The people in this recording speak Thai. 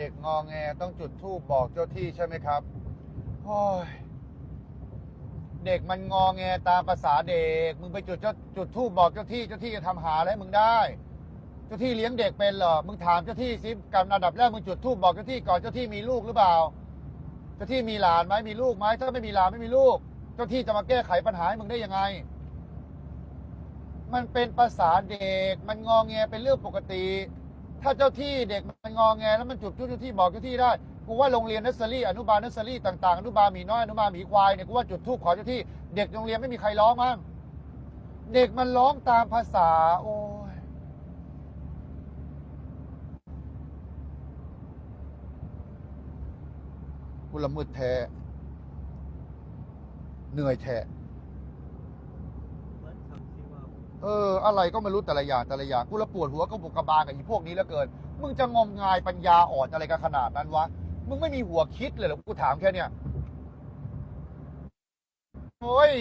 เด็กงอแงต้องจุดธูปบอกเจ้าที่ใช่ไหมครับโอ้ยเด็กมันงอแงตามภาษาเด็ก มึงไปจุดเจ้าจุดธูปบอกเจ้าที่เจ้าที่จะทำหาอะไรให้มึงได้ เจ้าที่เลี้ยงเด็กเป็นเหรอ มึงถามเจ้าที่สิกับอันดับแรกมึงจุดธูปบอกเจ้าที่ก่อนเจ้าที่มีลูกหรือเปล่า เจ้าที่มีหลานไหมมีลูกไหมถ้าไม่มีหลานไม่มีลูก เจ้าที่จะมาแก้ไขปัญหาให้มึงได้ยังไง มันเป็นภาษาเด็ก มันงอแงเป็นเรื่องปกติ ถ้าเจ้าที่เด็กมันงอแงแล้วมันจุดจุดเจ้าที่บอกเจ้าที่ได้กูว่าโรงเรียนนัสเซอรี่อนุบาลนัสเซอรี่ต่างๆอนุบาลหมีน้อยอนุบาลหมีควายเนี่ยกูว่าจุดทูบขอเจ้าที่เด็กโรงเรียนไม่มีใครร้องมั้งเด็กมันร้องตามภาษา โอ้ยกูละมืดแท้เหนื่อยแท้ เหมือนคำที่ว่า เออ อะไรก็ไม่รู้แต่ละอย่างแต่ละอย่างกูละปวดหัวก็บุกกระบาลกับอีพวกนี้แล้วเกิน มึงจะงมงายปัญญาอ่อนอะไรกันขนาดนั้นวะ มึงไม่มีหัวคิดเลยเหรอกูถามแค่เนี้ยโอ้ย